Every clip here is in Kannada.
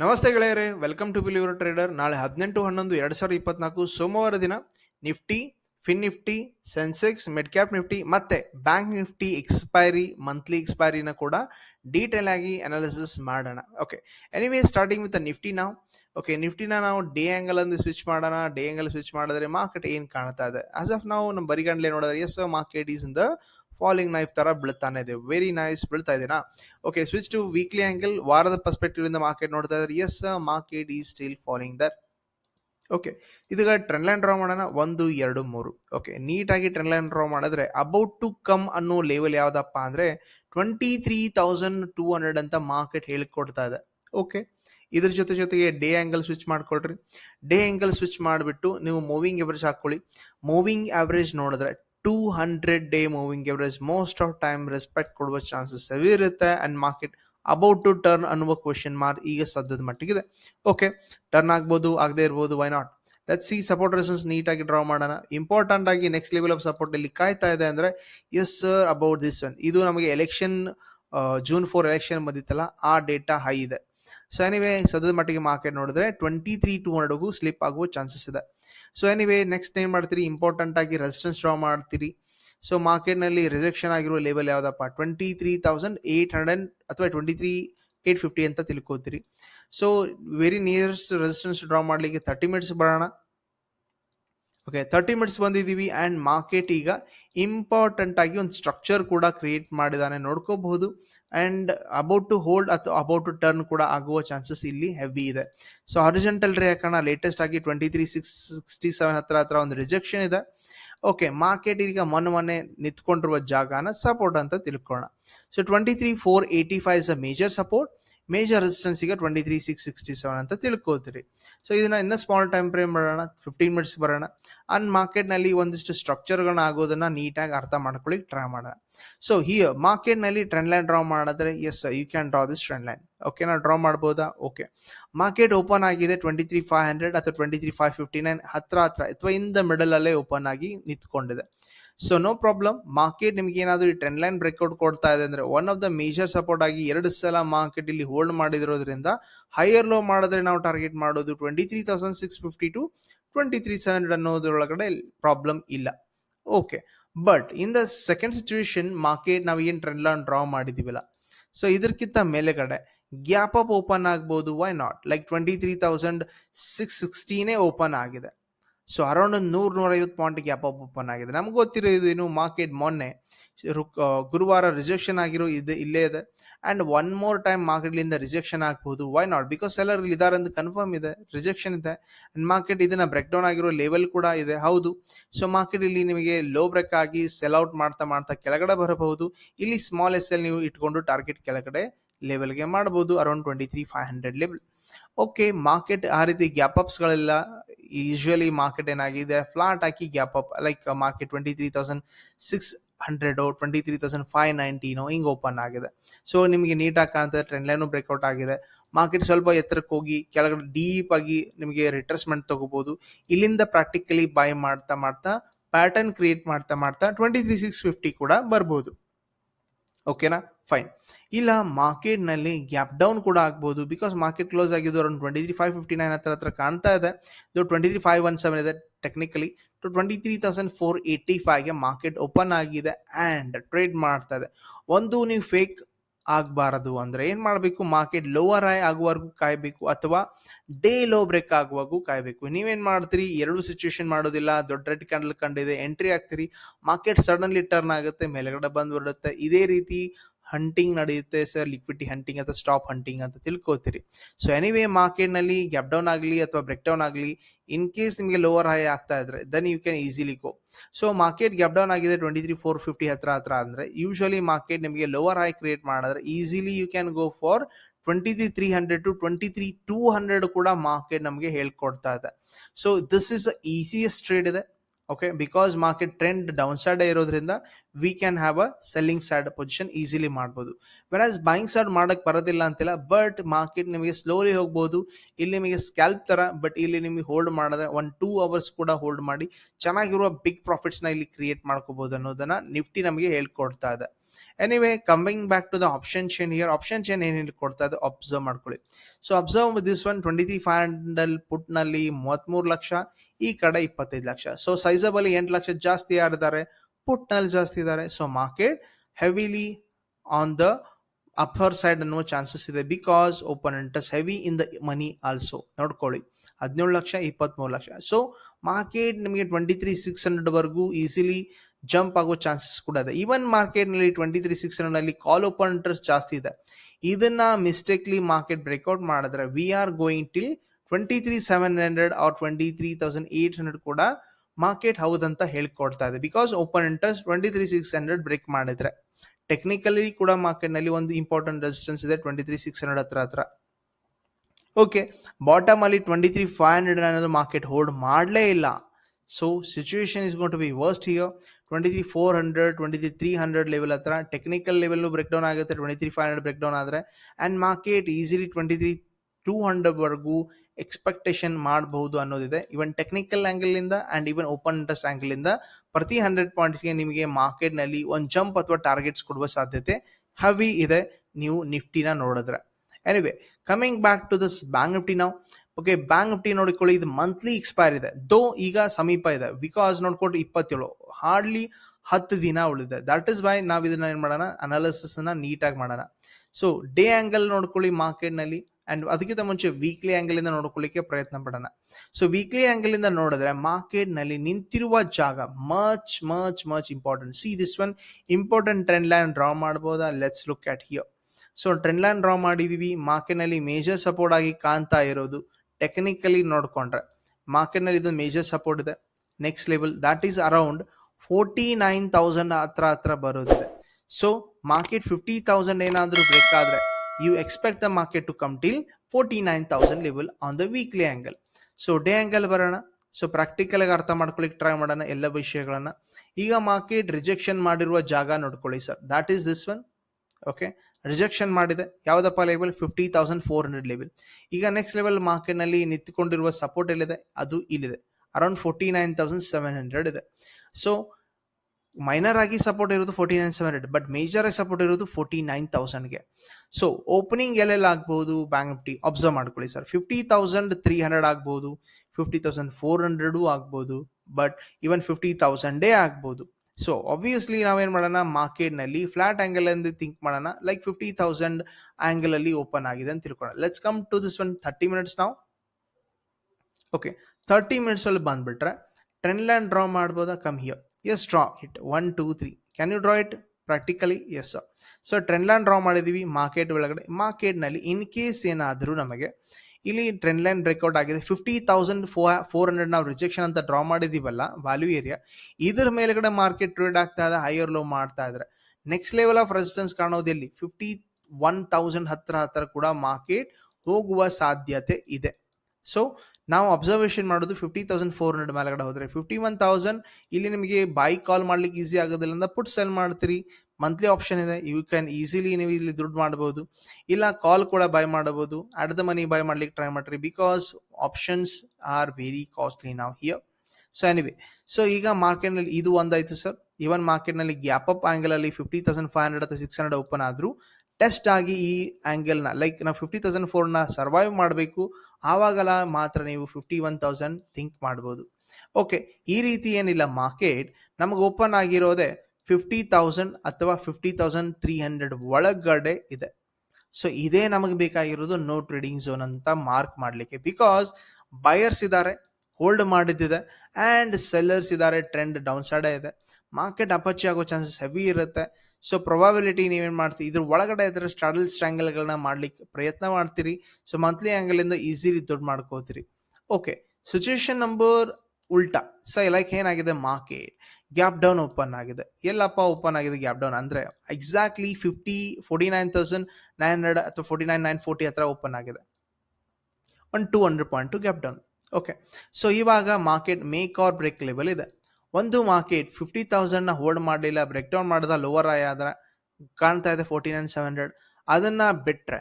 ನಮಸ್ತೆ ಗೆಳೆಯರೆ ವೆಲ್ಕಮ್ ಟು ಬಿಲಿವರ್ ಟ್ರೇಡರ್ ನಾಳೆ ಹದಿನೆಂಟು, ಹನ್ನೊಂದು, ಎರಡು ಸಾವಿರದ ಇಪ್ಪತ್ನಾಲ್ಕು ಸೋಮವಾರ ದಿನ Nifty Fin Nifty Sensex mid cap Nifty, ಮತ್ತೆ ಬ್ಯಾಂಕ್ ನಿಫ್ಟಿ ಎಕ್ಸ್ಪೈರಿ ಮಂತ್ಲಿ ಎಕ್ಸ್ಪೈರಿನ ಕೂಡ ಡೀಟೇಲ್ ಆಗಿ ಅನಾಲಿಸಿಸ್ ಮಾಡೋಣ. Okay anyway starting with Nifty ನಾವು ಓಕೆ ನಿಫ್ಟಿನ ನಾವು ಡೇ ಆ್ಯಂಗಲ್ ಅಂದು ಸ್ವಿಚ್ ಮಾಡೋಣ. ಡೇ ಆ್ಯಂಗಲ್ ಸ್ವಿಚ್ ಮಾಡಿದ್ರೆ ಮಾರ್ಕೆಟ್ ಏನು ಕಾಣ್ತಾ ಇದೆ? ಆಸ್ ಆಫ್ ನಾವು ನಮ್ಮ ಬರಿಗಂಡ್ಲೆ ನೋಡಿದ್ರೆ yes market is in the falling knife ತರ ಬೀಳ್ತಾನೆ ಇದೆ. ವೆರಿ ನೈಸ್ ಬೀಳ್ತಾ ಇದೆನಾ? Okay switch to weekly angle ವಾರದ ಪರ್ಸ್ಪೆಕ್ಟಿವ್ ಇಂದ ಮಾರ್ಕೆಟ್ ನೋಡ್ತಾ ಇದ್ದಾರೆ. Yes market is still falling there okay ಇದೀಗ ಟ್ರೆಂಡ್ ಲೈನ್ ಡ್ರಾ ಮಾಡೋಣ. ಒಂದು, ಎರಡು, ಮೂರು. ಓಕೆ ನೀಟಾಗಿ ಟ್ರೆಂಡ್ ಲೈನ್ ಡ್ರಾ ಮಾಡಿದ್ರೆ ಅಬೌಟ್ ಟು ಕಮ್ ಅನ್ನೋ ಲೆವೆಲ್ ಯಾವ್ದಪ್ಪ ಅಂದ್ರೆ twenty three thousand two hundred ಅಂತ ಮಾರ್ಕೆಟ್ ಹೇಳಿಕೊಡ್ತಾ ಇದೆ. ಓಕೆ ಇದ್ರ ಜೊತೆ ಜೊತೆಗೆ ಡೇ ಆ್ಯಂಗಲ್ ಸ್ವಿಚ್ ಮಾಡ್ಕೊಳ್ರಿ. ಡೇ ಆ್ಯಂಗಲ್ ಸ್ವಿಚ್ ಮಾಡಿಬಿಟ್ಟು ನೀವು ಮೂವಿಂಗ್ ಎವರೇಜ್ ಹಾಕ್ಕೊಳ್ಳಿ. ಮೂವಿಂಗ್ ಆವರೇಜ್ ನೋಡಿದ್ರೆ two hundred day moving average most of time respect ಕೊಡುವ ಚಾನ್ಸಸ್ ಇರುತ್ತೆ and market about to turn ಅನ್ನುವ ಕ್ವಶನ್ ಮಾರ್ಕ್ ಈಗ ಸದ್ಯದ ಮಟ್ಟಿಗಿದೆ. ಓಕೆ ಟರ್ನ್ ಆಗ್ಬೋದು, ಆಗದೆ ಇರ್ಬೋದು why not let see support resistance ನೀಟಾಗಿ ಡ್ರಾ ಮಾಡೋಣ. ಇಂಪಾರ್ಟೆಂಟ್ ಆಗಿ ನೆಕ್ಸ್ಟ್ ಲೆವೆಲ್ ಆಫ್ ಸಪೋರ್ಟ್ ಇಲ್ಲಿ ಕಾಯ್ತಾ ಇದೆ ಅಂದರೆ yes sir about this one ಇದು ನಮಗೆ ಎಲೆಕ್ಷನ್ ಜೂನ್ ಫೋರ್ ಎಲೆಕ್ಷನ್ ಬಂದಿತ್ತಲ್ಲ, ಆ ಡೇಟಾ ಹೈ ಇದೆ. ಸೊ ಎನಿವೇ ಸದ್ಯದ ಮಟ್ಟಿಗೆ ಮಾರ್ಕೆಟ್ ನೋಡಿದ್ರೆ ಟ್ವೆಂಟಿ ತ್ರೀ ಟೂ ಹಂಡ್ರೆಡ್ಗೂ ಸ್ಲಿಪ್ ಆಗುವ ಚಾನ್ಸಸ್ ಇದೆ. ಸೊ ಎನಿವೇ ನೆಕ್ಸ್ಟ್ ಏನ್ ಮಾಡ್ತೀರಿ? ಇಂಪಾರ್ಟೆಂಟ್ ಆಗಿ ರೆಸಿಸ್ಟೆನ್ಸ್ ಡ್ರಾ ಮಾಡ್ತೀರಿ. ಸೊ ಮಾರ್ಕೆಟ್ನಲ್ಲಿ ರಿಜೆಕ್ಷನ್ ಆಗಿರುವ ಲೆವೆಲ್ ಯಾವುದಪ್ಪ? Twenty three thousand eight hundred ಅಥವಾ ಟ್ವೆಂಟಿ ತ್ರೀ ಏಯ್ಟ್ ಫಿಫ್ಟಿ ಅಂತ ತಿಳ್ಕೊತೀರಿ. So very nearest resistance draw ಮಾಡಲಿಕ್ಕೆ ತರ್ಟಿ ಮಿನಿಟ್ಸ್ ಬರೋಣ. ಓಕೆ ತರ್ಟಿ ಮಿನಿಟ್ಸ್ ಬಂದಿದ್ದೀವಿ ಆ್ಯಂಡ್ ಮಾರ್ಕೆಟ್ ಈಗ ಇಂಪಾರ್ಟೆಂಟ್ ಆಗಿ ಒಂದು ಸ್ಟ್ರಕ್ಚರ್ ಕೂಡ ಕ್ರಿಯೇಟ್ ಮಾಡಿದಾನೆ ನೋಡ್ಕೋಬಹುದು. ಆ್ಯಂಡ್ ಅಬೌಟ್ ಟು ಹೋಲ್ಡ್ ಅಥವಾ ಅಬೌಟ್ ಟು ಟರ್ನ್ ಕೂಡ ಆಗುವ ಚಾನ್ಸಸ್ ಇಲ್ಲಿ ಹೆವಿ ಇದೆ. ಸೊ ಅರಿಜೆಂಟಲ್ ರೇ ಯಾಕಣ ಲೇಟೆಸ್ಟ್ ಆಗಿ twenty three six sixty seven ಹತ್ರ ಹತ್ರ ಒಂದು ರಿಜೆಕ್ಷನ್ ಇದೆ. ಓಕೆ ಮಾರ್ಕೆಟ್ ಈಗ ಮೊನ್ನೆ ಮೊನ್ನೆ ನಿಂತ್ಕೊಂಡಿರುವ ಜಾಗನ ಸಪೋರ್ಟ್ ಅಂತ ತಿಳ್ಕೊಳ್ಳೋಣ. So twenty three four eighty five is a major support major resistance ಈಗ twenty three six sixty seven ಅಂತ ತಿಳ್ಕೋತೀರಿ. ಸೊ ಇದನ್ನ ಇನ್ನೂ ಸ್ಮಾಲ್ ಟೈಮ್ ಫ್ರೇಮ್ ಬರೋಣ ಫಿಫ್ಟೀನ್ ಮಿನಿಟ್ಸ್ ಬರೋಣ. ಅಂಡ್ ಮಾರ್ಕೆಟ್ನಲ್ಲಿ ಒಂದಿಷ್ಟು ಸ್ಟ್ರಕ್ಚರ್ಗಳನ್ನ ಆಗೋದನ್ನ ನೀಟಾಗಿ ಅರ್ಥ ಮಾಡ್ಕೊಳ್ಳಿ ಟ್ರೈ ಮಾಡೋಣ. ಸೊ ಹಿಯರ್ ಮಾರ್ಕೆಟ್ನಲ್ಲಿ ಟ್ರೆಂಡ್ ಲೈನ್ ಡ್ರಾ ಮಾಡಿದ್ರೆ yes you can draw this trend line ಓಕೆನಾ ಡ್ರಾ ಮಾಡ್ಬೋದಾ? ಓಕೆ ಮಾರ್ಕೆಟ್ ಓಪನ್ ಆಗಿದೆ ಟ್ವೆಂಟಿ ತ್ರೀ ಫೈವ್ ಹಂಡ್ರೆಡ್ ಅಥವಾ twenty three five fifty nine ಹತ್ರ ಹತ್ರ, ಅಥವಾ ಇನ್ ದ ಮಿಡಲಲ್ಲೇ ಓಪನ್ ಆಗಿ ನಿಂತ್ಕೊಂಡಿದೆ. ಸೊ ನೋ ಪ್ರಾಬ್ಲಮ್ ಮಾರ್ಕೆಟ್ ನಿಮ್ಗೆ ಏನಾದರೂ ಈ ಟ್ರೆಂಡ್ ಲೈನ್ ಬ್ರೇಕ್ಔಟ್ ಕೊಡ್ತಾ ಇದೆ ಅಂದ್ರೆ one of the major support ಆಗಿ ಎರಡು ಸಲ ಮಾರ್ಕೆಟ್ ಇಲ್ಲಿ ಹೋಲ್ಡ್ ಮಾಡಿರೋದ್ರಿಂದ ಹೈಯರ್ ಲೋ ಮಾಡಿದ್ರೆ ನಾವು ಟಾರ್ಗೆಟ್ ಮಾಡೋದು twenty three thousand six fifty to twenty three seven hundred ಅನ್ನೋದ್ರೊಳಗಡೆ problem ಇಲ್ಲ. Okay but in the second situation market ನಾವು ಏನು ಟ್ರೆಂಡ್ ಲೈನ್ ಡ್ರಾ ಮಾಡಿದ್ದೀವಲ್ಲ ಸೊ ಇದಕ್ಕಿಂತ ಮೇಲೆಗಡೆ ಗ್ಯಾಪ್ ಅಪ್ ಓಪನ್ ಆಗ್ಬೋದು why not like twenty three thousand six ಸಿಕ್ಸ್ಟೀನೇ open ಆಗಿದೆ. ಸೊ ಅರೌಂಡ್ ಒಂದು ನೂರು ನೂರೈವತ್ತು ಪಾಯಿಂಟ್ ಗ್ಯಾಪ್ ಅಪ್ ಓಪನ್ ಆಗಿದೆ. ನಮ್ಗೆ ಗೊತ್ತಿರೋ ಇದು ಏನು ಮಾರ್ಕೆಟ್ ಮೊನ್ನೆ ಗುರುವಾರ ರಿಜೆಕ್ಷನ್ ಆಗಿರೋ ಇದು ಇಲ್ಲೇ ಇದೆ. ಆ್ಯಂಡ್ ಒನ್ ಮೋರ್ ಟೈಮ್ ಮಾರ್ಕೆಟ್ಲಿಂದ ರಿಜೆಕ್ಷನ್ ಆಗ್ಬೋದು. ವೈ ನಾಟ್ ಬಿಕಾಸ್ ಸೆಲ್ಲರ್ ಇದಾರೆ ಅಂತ ಕನ್ಫರ್ಮ್ ಇದೆ. ರಿಜೆಕ್ಷನ್ ಇದೆ. ಆ್ಯಂಡ್ ಮಾರ್ಕೆಟ್ ಇದನ್ನು ಬ್ರೇಕ್ ಡೌನ್ ಆಗಿರೋ ಲೆವೆಲ್ ಕೂಡ ಇದೆ. ಹೌದು. ಸೊ ಮಾರ್ಕೆಟ್ ಇಲ್ಲಿ ನಿಮಗೆ ಲೋ ಬ್ರೇಕ್ ಆಗಿ ಸೆಲ್ ಔಟ್ ಮಾಡ್ತಾ ಮಾಡ್ತಾ ಕೆಳಗಡೆ ಬರಬಹುದು. ಇಲ್ಲಿ ಸ್ಮಾಲ್ ಎಸ್ ಎಲ್ ನೀವು ಇಟ್ಕೊಂಡು ಟಾರ್ಗೆಟ್ ಕೆಳಗಡೆ ಲೆವೆಲ್ಗೆ ಮಾಡ್ಬೋದು. Around twenty three five hundred level okay market ಆ ರೀತಿ ಗ್ಯಾಪ್ ಅಪ್ಸ್ಗಳೆಲ್ಲ ಯೂಶುವಲಿ ಮಾರ್ಕೆಟ್ ಏನಾಗಿದೆ? ಫ್ಲಾಟ್ ಹಾಕಿ gap up like market twenty three thousand six hundred twenty three thousand five ನೈಂಟೀನೋ ಹಿಂಗೆ ಓಪನ್ ಆಗಿದೆ. ಸೊ ನಿಮಗೆ ನೀಟಾಗಿ ಕಾಣ್ತದೆ ಟ್ರೆಂಡ್ ಲೈನು ಬ್ರೇಕ್ಔಟ್ ಆಗಿದೆ. ಮಾರ್ಕೆಟ್ ಸ್ವಲ್ಪ ಎತ್ತರಕ್ಕೆ ಹೋಗಿ, ಕೆಳಗಡೆ ಡೀಪ್ ಆಗಿ ನಿಮಗೆ ರಿಟ್ರೆಸ್ಮೆಂಟ್ ತಗೋಬಹುದು ಇಲ್ಲಿಂದ ಪ್ರಾಕ್ಟಿಕಲಿ ಬೈ ಮಾಡ್ತಾ ಮಾಡ್ತಾ ಪ್ಯಾಟರ್ನ್ ಕ್ರಿಯೇಟ್ ಮಾಡ್ತಾ ಮಾಡ್ತಾ ಟ್ವೆಂಟಿ ತ್ರೀ ಸಿಕ್ಸ್ ಫಿಫ್ಟಿ ಕೂಡ ಬರ್ಬೋದು. ಓಕೆನಾ ಫೈನ್ ಇಲ್ಲ, ಮಾರ್ಕೆಟ್ನಲ್ಲಿ ಗ್ಯಾಪ್ ಡೌನ್ ಕೂಡ ಆಗ್ಬೋದು. ಬಿಕಾಸ್ ಮಾರ್ಕೆಟ್ ಕ್ಲೋಸ್ ಆಗಿದ್ದು around twenty three five fifty nine ಹತ್ರ ಹತ್ರ ಕಾಣ್ತಾ ಇದೆ. Twenty three five one seven ಇದೆ technically to twenty three thousand four eighty ಫೈವ್ಗೆ market open ಆಗಿದೆ ಆ್ಯಂಡ್ ಟ್ರೇಡ್ ಮಾಡ್ತಾ ಇದೆ. ಒಂದು, ನೀವು ಫೇಕ್ ಆಗಬಾರದು ಅಂದರೆ ಏನು ಮಾಡಬೇಕು? ಮಾರ್ಕೆಟ್ ಲೋವರ್ ಆಯ್ ಆಗುವವರೆಗೂ ಕಾಯಬೇಕು ಅಥವಾ ಡೇ ಲೋ ಬ್ರೇಕ್ ಆಗುವಾಗೂ ಕಾಯಬೇಕು. ನೀವೇನು ಮಾಡ್ತೀರಿ? ಎರಡು ಸಿಚುವೇಶನ್ ಮಾಡೋದಿಲ್ಲ, ದೊಡ್ಡ ರೆಡ್ ಕ್ಯಾಂಡಲ್ ಕಂಡಿದೆ ಎಂಟ್ರಿ ಆಗ್ತೀರಿ ಮಾರ್ಕೆಟ್ ಸಡನ್ಲಿ ಟರ್ನ್ ಆಗುತ್ತೆ, ಮೇಲೆಗಡೆ ಬಂದು ಬಿಡುತ್ತೆ. ಇದೇ ರೀತಿ ಹಂಟಿಂಗ್ ನಡೆಯುತ್ತೆ ಸರ್ ಲಿಕ್ವಿಟಿ ಹಂಟಿಂಗ್ ಅಥವಾ ಸ್ಟಾಪ್ ಹಂಟಿಂಗ್ ಅಂತ ತಿಳ್ಕೊತೀರಿ. ಸೊ ಎನಿವೇ ಮಾರ್ಕೆಟ್ನಲ್ಲಿ ಗ್ಯಾಪ್ ಡೌನ್ ಆಗಲಿ ಅಥವಾ ಬ್ರೇಕ್ ಡೌನ್ ಆಗಲಿ ಇನ್ ಕೇಸ್ ನಿಮಗೆ ಲೋವರ್ ಹೈ ಆಗ್ತಾ ಇದ್ರೆ then you can easily go so market gap down ಆಗಿದೆ ಟ್ವೆಂಟಿ ತ್ರೀ ಫೋರ್ ಫಿಫ್ಟಿ ಹತ್ರ ಹತ್ರ ಅಂದ್ರೆ ಯೂಶಲಿ ಮಾರ್ಕೆಟ್ ನಿಮಗೆ ಲೋವರ್ ಹೈ ಕ್ರಿಯೇಟ್ ಮಾಡಿದ್ರೆ easily you can go for twenty three three hundred to twenty three two hundred ಕೂಡ ಮಾರ್ಕೆಟ್ ನಮಗೆ ಹೇಳ್ಕೊಡ್ತಾ ಇದೆ. So this is easiest trade ಇದೆ. Okay because market trend down side ಇರೋದ್ರಿಂದ we can have a selling side position easily ಮಾಡ್ಬೋದು. ವೆರಾಸ್ ಬೈಯಿಂಗ್ ಸೈಡ್ ಮಾಡೋಕ್ಕೆ ಬರೋದಿಲ್ಲ ಅಂತಿಲ್ಲ ಬಟ್ ಮಾರ್ಕೆಟ್ ನಿಮಗೆ ಸ್ಲೋಲಿ ಹೋಗ್ಬೋದು. ಇಲ್ಲಿ ನಿಮಗೆ ಸ್ಕ್ಯಾಲ್ಪ್ ತರ ಬಟ್ ಇಲ್ಲಿ ನಿಮಗೆ ಹೋಲ್ಡ್ ಮಾಡಿದ್ರೆ ಒನ್ ಟೂ ಅವರ್ಸ್ ಕೂಡ ಹೋಲ್ಡ್ ಮಾಡಿ, ಚೆನ್ನಾಗಿರುವ ಬಿಗ್ ಪ್ರಾಫಿಟ್ಸ್ನ ಇಲ್ಲಿ ಕ್ರಿಯೇಟ್ ಮಾಡ್ಕೋಬೋದು ಅನ್ನೋದನ್ನ ನಿಫ್ಟಿ ನಮಗೆ ಹೇಳ್ಕೊಡ್ತಾ ಇದೆ. Anyway coming back to the option chain here option chain ಏನೇನು ಕೊಡ್ತಾ ಇದೆ? ಅಬ್ಸರ್ವ್ ಮಾಡ್ಕೊಳ್ಳಿ. So observe this one twenty three five hundred ಪುಟ್ನಲ್ಲಿ ಮೂವತ್ತ್ಮೂರು ಲಕ್ಷ, ಈ ಕಡೆ ಇಪ್ಪತ್ತೈದು ಲಕ್ಷ. ಸೊ ಸೈಜಬಲ್ ಎಂಟು ಲಕ್ಷ ಜಾಸ್ತಿ ಯಾರಿದ್ದಾರೆ? ಪುಟ್ನಲ್ಲಿ ಜಾಸ್ತಿ ಇದ್ದಾರೆ. So market heavily on the upper side ಅನ್ನೋ ಚಾನ್ಸಸ್ ಇದೆ. Because open interest heavy in the money also ನೋಡ್ಕೊಳ್ಳಿ. ಹದಿನೇಳು ಲಕ್ಷ ಇಪ್ಪತ್ತ್ಮೂರು ಲಕ್ಷ. ಸೊ ಮಾರ್ಕೆಟ್ ನಿಮಗೆ ಟ್ವೆಂಟಿ ತ್ರೀ ಸಿಕ್ಸ್ ಹಂಡ್ರೆಡ್ವರೆಗೂ ಈಸಿಲಿ ಜಂಪ್ ಆಗೋ ಚಾನ್ಸಸ್ ಕೂಡ ಇದೆ. ಈವನ್ ಮಾರ್ಕೆಟ್ನಲ್ಲಿ ಟ್ವೆಂಟಿ ತ್ರೀ ಸಿಕ್ಸ್ ಹಂಡ್ರೆಡ್ನಲ್ಲಿ ಕಾಲ್ ಓಪನ್ ಇಂಟ್ರೆಸ್ಟ್ ಜಾಸ್ತಿ ಇದೆ. ಇದನ್ನ ಮಿಸ್ಟೇಕ್ಲಿ ಮಾರ್ಕೆಟ್ ಬ್ರೇಕ್ಔಟ್ ಮಾಡಿದ್ರೆ we are going till twenty three seven hundred or twenty three thousand eight hundred ಕೂಡ ಮಾರ್ಕೆಟ್ ಹೌದಂತ ಹೇಳ್ಕೊಡ್ತಾ ಇದೆ. Because open interest twenty three six hundred break ಮಾಡಿದ್ರೆ. ಟೆಕ್ನಿಕಲಿ ಕೂಡ ಮಾರ್ಕೆಟ್ನಲ್ಲಿ ಒಂದು ಇಂಪಾರ್ಟೆಂಟ್ ರೆಸಿಸ್ಟೆನ್ಸ್ ಇದೆ ಟ್ವೆಂಟಿ ತ್ರೀ ಸಿಕ್ಸ್ ಹಂಡ್ರೆಡ್ ಹತ್ರ ಹತ್ರ. ಓಕೆ ಬಾಟಮ್ ಅಲ್ಲಿ ಟ್ವೆಂಟಿ ತ್ರೀ ಫೈವ್ ಹಂಡ್ರೆಡ್ ಅನ್ನೋದು ಮಾರ್ಕೆಟ್ ಹೋಲ್ಡ್ ಮಾಡಲೇ ಇಲ್ಲ. So situation is going to be worst here twenty three four hundred twenty three three hundred level ಹತ್ರ ಟೆಕ್ನಿಕಲ್ ಲೆವೆಲ್ನು ಬ್ರೇಕ್ ಡೌನ್ ಆಗುತ್ತೆ twenty three five hundred break down ಆದರೆ and market easily twenty three two ಹಂಡ್ರೆಡ್ವರೆಗೂ expectation ಮಾಡಬಹುದು ಅನ್ನೋದಿದೆ ಈವನ್ ಟೆಕ್ನಿಕಲ್ ಆ್ಯಂಗಲಿಂದ ಆ್ಯಂಡ್ ಈವನ್ ಓಪನ್ ಇಂಟ್ರೆಸ್ಟ್ ಆ್ಯಂಗಲಿಂದ ಪ್ರತಿ ಹಂಡ್ರೆಡ್ ಪಾಯಿಂಟ್ಸ್ಗೆ ನಿಮಗೆ ಮಾರ್ಕೆಟ್ನಲ್ಲಿ ಒಂದು ಜಂಪ್ ಅಥವಾ ಟಾರ್ಗೆಟ್ಸ್ ಕೊಡುವ ಸಾಧ್ಯತೆ ಹವಿ ಇದೆ. ನೀವು ನಿಫ್ಟಿನ ನೋಡಿದ್ರೆ. Anyway coming back to this bank Nifty ನಾವು ಓಕೆ ಬ್ಯಾಂಕ್ ನಿಫ್ಟಿ ನೋಡಿಕೊಳ್ಳಿ, ಇದು ಮಂತ್ಲಿ ಎಕ್ಸ್ಪೈರ್ ಇದೆ. ದೋ ಈಗ ಸಮೀಪ ಇದೆ. ಬಿಕಾಸ್ ನೋಡ್ಕೊಂಡು ಇಪ್ಪತ್ತೇಳು. ಹಾರ್ಡ್ಲಿ ಹತ್ತು ದಿನ ಉಳಿದೆ ದಟ್ ಇಸ್ ಬೈ ನಾವು ಇದನ್ನ ಏನು ಮಾಡೋಣ? ಅನಾಲಿಸಿಸ್ನ ನೀಟಾಗಿ ಮಾಡೋಣ. ಸೊ ಡೇ ಆಂಗಲ್ ನೋಡ್ಕೊಳ್ಳಿ ಮಾರ್ಕೆಟ್ನಲ್ಲಿ ಅಂಡ್ ಅದಕ್ಕಿಂತ ಮುಂಚೆ ವೀಕ್ಲಿ ಆಂಗಲ್ ಇಂದ ನೋಡ್ಕೊಳ್ಳಿಕ್ಕೆ ಪ್ರಯತ್ನ ಪಡೋಣ. ಸೊ ವೀಕ್ಲಿ ಆಂಗಲ್ ಇಂದ ನೋಡಿದ್ರೆ ಮಾರ್ಕೆಟ್ನಲ್ಲಿ ನಿಂತಿರುವ ಜಾಗ much much much important see this one important trend line draw ಮಾಡ್ಬೋದಾ? Let's look at here so trend line draw ಮಾಡಿದೀವಿ. ಮಾರ್ಕೆಟ್ನಲ್ಲಿ ಮೇಜರ್ ಸಪೋರ್ಟ್ ಆಗಿ ಕಾಣ್ತಾ ಇರೋದು. ಟೆಕ್ನಿಕಲಿ ನೋಡಿಕೊಂಡ್ರೆ ಮಾರ್ಕೆಟ್ನಲ್ಲಿ ಇದು ಮೇಜರ್ ಸಪೋರ್ಟ್ ಇದೆ. Next level that is around forty nine thousand ಹತ್ರ ಹತ್ರ ಬರೋದಿದೆ. ಸೊ ಮಾರ್ಕೆಟ್ ಫಿಫ್ಟಿ ತೌಸಂಡ್ ಏನಾದರೂ break you expect the market to come till forty nine thousand level on the weekly angle so day angle ಬರೋಣ. ಸೊ ಪ್ರಾಕ್ಟಿಕಲ್ ಆಗಿ ಅರ್ಥ ಮಾಡ್ಕೊಳ್ಳಿಕ್ಕೆ ಟ್ರೈ ಮಾಡೋಣ ಎಲ್ಲ ವಿಷಯಗಳನ್ನ. ಈಗ ಮಾರ್ಕೆಟ್ ರಿಜೆಕ್ಷನ್ ಮಾಡಿರುವ ಜಾಗ ನೋಡ್ಕೊಳ್ಳಿ sir that is this one okay rejection ಮಾಡಿದೆ. ಯಾವುದಪ್ಪ level fifty thousand four hundred level ಈಗ ನೆಕ್ಸ್ಟ್ ಲೆವೆಲ್ ಮಾರ್ಕೆಟ್ನಲ್ಲಿ ನಿಂತುಕೊಂಡಿರುವ ಸಪೋರ್ಟ್ ಎಲ್ಲಿದೆ? ಅದು ಇಲ್ಲಿದೆ. Around forty nine thousand seven hundred ಇದೆ. ಸೊ ಮೈನರ್ ಆಗಿ ಸಪೋರ್ಟ್ ಇರೋದು forty nine seven hundred but major ಆಗಿ ಸಪೋರ್ಟ್ ಇರೋದು ಫೋರ್ಟಿ ನೈನ್ ತೌಸಂಡ್ಗೆ ಸೊ ಓಪನಿಂಗ್ ಎಲ್ಲೆಲ್ಲ ಆಗ್ಬೋದು? ಬ್ಯಾಂಕ್ ನಿಫ್ಟಿ ಅಬ್ಸರ್ವ್ ಮಾಡ್ಕೊಳ್ಳಿ sir fifty thousand three hundred ಆಗ್ಬೋದು. ಫಿಫ್ಟಿ ತೌಸಂಡ್ ಫೋರ್ ಹಂಡ್ರೆಡು ಆಗ್ಬೋದು. ಬಟ್ ಈವನ್ ಫಿಫ್ಟಿ ತೌಸಂಡೇ ಆಗ್ಬೋದು. ಸೊ ಆಬ್ವಿಯಸ್ಲಿ ನಾವೇನು ಮಾಡೋಣ? ಮಾರ್ಕೆಟ್ನಲ್ಲಿ ಫ್ಲಾಟ್ ಆ್ಯಂಗಲ್ ಎಂದು ಥಿಂಕ್ ಮಾಡೋಣ. ಲೈಕ್ ಫಿಫ್ಟಿ ತೌಸಂಡ್ ಆ್ಯಂಗಲಲ್ಲಿ ಓಪನ್ ಆಗಿದೆ ಅಂತ ತಿಳ್ಕೊಳ let's come to this one thirty minutes ನಾವು ಓಕೆ ತರ್ಟಿ ಮಿನಿಟ್ಸಲ್ಲಿ ಬಂದ್ಬಿಟ್ರೆ ಟ್ರೆಂಡ್ ಲೈನ್ ಡ್ರಾ ಮಾಡ್ಬೋದಾ? Come here yes draw it one two three can you draw it practically yes so trend line draw ಮಾಡಿದ್ದೀವಿ. ಮಾರ್ಕೆಟ್ ಒಳಗಡೆ. ಮಾರ್ಕೆಟ್ನಲ್ಲಿ ಇನ್ ಕೇಸ್ ಏನಾದರೂ ನಮಗೆ ಇಲ್ಲಿ ಟ್ರೆಂಡ್ ಲೈನ್ ಬ್ರೇಕ್ಔಟ್ ಆಗಿದೆ. Fifty thousand four four hundred ನಾವು ರಿಜೆಕ್ಷನ್ ಅಂತ ಡ್ರಾ ಮಾಡಿದೀವಲ್ಲ ವ್ಯಾಲ್ಯೂ ಏರಿಯಾ ಇದ್ರ ಮೇಲ್ಗಡೆ ಮಾರ್ಕೆಟ್ ಟ್ರೇಡ್ ಆಗ್ತಾ ಇದೆ ಹೈಯರ್ ಲೋ ಮಾಡ್ತಾ ಇದ್ರೆ. ನೆಕ್ಸ್ಟ್ ಲೆವೆಲ್ ಆಫ್ ರೆಸಿಸ್ಟೆನ್ಸ್ ಕಾಣೋದು ಎಲ್ಲಿ? ಫಿಫ್ಟಿ ಒನ್ ತೌಸಂಡ್ ಹತ್ರ ಹತ್ರ ಕೂಡ ಮಾರ್ಕೆಟ್ ಹೋಗುವ ಸಾಧ್ಯತೆ ಇದೆ. ಸೊ ನಾವು ಅಬ್ಸರ್ವೇಷನ್ ಮಾಡೋದು ಫಿಫ್ಟಿ ತೌಸಂಡ್ ಫೋರ್ ಹಂಡ್ರೆಡ್ ಮೇಲ್ಗಡೆ ಹೋದರೆ ಫಿಫ್ಟಿ ಒನ್ ತೌಸಂಡ್ ಇಲ್ಲಿ ನಿಮಗೆ ಬೈ ಕಾಲ್ ಮಾಡ್ಲಿಕ್ಕೆ ಈಸಿ ಆಗೋದಿಲ್ಲ ಪುಟ್ ಸೆಲ್ ಮಾಡ್ತೀರಿ. ಮಂತ್ಲಿ ಆಪ್ಷನ್ ಇದೆ. ಯು ಕ್ಯಾನ್ ಈಸಿಲಿ ನೀವು ಇಲ್ಲಿ ದುಡ್ಡು ಮಾಡ್ಬೋದು. ಇಲ್ಲ ಕಾಲ್ ಕೂಡ ಬೈ ಮಾಡಬಹುದು ಅಟ್ ದ ಮನಿ ಬೈ ಮಾಡ್ಲಿಕ್ಕೆ ಟ್ರೈ ಮಾಡ್ರಿ. Because options are very costly ನಾವು ಹಿಯರ್ ಸೊ ಎನಿವೆ ಸೊ ಈಗ ಮಾರ್ಕೆಟ್ನಲ್ಲಿ ಇದು ಒಂದಾಯ್ತು ಸರ್ ಇವನ್ ಮಾರ್ಕೆಟ್ನಲ್ಲಿ ಗ್ಯಾಪ್ ಅಪ್ ಆಂಗಲ್ ಅಲ್ಲಿ ಫಿಫ್ಟಿ ತೌಸಂಡ್ ಫೈವ್ ಹಂಡ್ರೆಡ್ ಅಥವಾ ಸಿಕ್ಸ್ ಹಂಡ್ರೆಡ್ ಓಪನ್ ಆದರೂ ಟೆಸ್ಟ್ ಆಗಿ ಈ ಆಂಗಲ್ನ ಲೈಕ್ ನಾವು ಫಿಫ್ಟಿ ತೌಸಂಡ್ನ ಸರ್ವೈವ್ ಮಾಡಬೇಕು. ಆವಾಗಲ ಮಾತ್ರ ನೀವು ಫಿಫ್ಟಿ ಒನ್ ತೌಸಂಡ್ ಥಿಂಕ್ ಮಾಡ್ಬೋದು. ಓಕೆ ಈ ರೀತಿ ಏನಿಲ್ಲ. ಮಾರ್ಕೆಟ್ ನಮಗೆ ಓಪನ್ ಆಗಿರೋದೇ ಫಿಫ್ಟಿ ತೌಸಂಡ್ ಅಥವಾ ಫಿಫ್ಟಿ ತೌಸಂಡ್ ತ್ರೀ ಹಂಡ್ರೆಡ್ ಒಳಗಡೆ ಇದೆ. ಸೊ ಇದೇ ನಮಗೆ ಬೇಕಾಗಿರೋದು ನೋ ಟ್ರೇಡಿಂಗ್ ಝೋನ್ ಅಂತ ಮಾರ್ಕ್ ಮಾಡಲಿಕ್ಕೆ. ಬಿಕಾಸ್ ಬಯರ್ಸ್ ಇದ್ದಾರೆ ಹೋಲ್ಡ್ ಮಾಡಿದ್ದಿದೆ ಆ್ಯಂಡ್ ಸೆಲ್ಲರ್ಸ್ ಇದ್ದಾರೆ ಟ್ರೆಂಡ್ ಡೌನ್ ಸೈಡೇ ಇದೆ. ಮಾರ್ಕೆಟ್ ಅಪಚಿ ಆಗೋ ಚಾನ್ಸಸ್ ಹೆವಿ ಇರುತ್ತೆ. ಸೊ ಪ್ರೊಬಾಬಿಲಿಟಿ ನೀವೇನು ಮಾಡ್ತೀರಿ? ಇದ್ರ ಒಳಗಡೆ ಇದ್ರೆ ಸ್ಟಾಡಲ್ ಸ್ಟ್ರ್ಯಾಂಗಲ್ಗಳನ್ನ ಮಾಡ್ಲಿಕ್ಕೆ ಪ್ರಯತ್ನ ಮಾಡ್ತೀರಿ. ಸೊ ಮಂತ್ಲಿ ಆ್ಯಂಗಲಿಂದ ಈಸಿಲಿ ದುಡ್ಡು ಮಾಡ್ಕೋತೀರಿ. ಓಕೆ ಸಿಚುವೇಶನ್ ನಂಬರ್ ಉಲ್ಟಾ. ಸೊ ಲೈಕ್ ಏನಾಗಿದೆ? ಮಾರ್ಕೆಟ್ ಗ್ಯಾಪ್ ಡೌನ್ ಓಪನ್ ಆಗಿದೆ. ಎಲ್ಲಪ್ಪ ಓಪನ್ ಆಗಿದೆ ಗ್ಯಾಪ್ ಡೌನ್ ಅಂದರೆ exactly fifty, forty nine thousand nine hundred ಅಥವಾ ಫೋರ್ಟಿ ನೈನ್ ನೈನ್ ಫೋರ್ಟಿ ಹತ್ರ ಓಪನ್ ಆಗಿದೆ. One two hundred point to gap down. Okay. So ಇವಾಗ market make or break level ಇದೆ. ಒಂದು ಮಾರ್ಕೆಟ್ ಫಿಫ್ಟಿ ತೌಸಂಡ್ನ ಹೋಲ್ಡ್ ಮಾಡಲಿಲ್ಲ, ಬ್ರೇಕ್ ಡೌನ್ ಮಾಡಿದ ಲೋವರ್ ಆದ್ರೆ ಕಾಣ್ತಾ ಇದೆ ಫೋರ್ಟಿ ನೈನ್, ಸೆವೆನ್ ಹಂಡ್ರೆಡ್. ಅದನ್ನ ಬಿಟ್ಟರೆ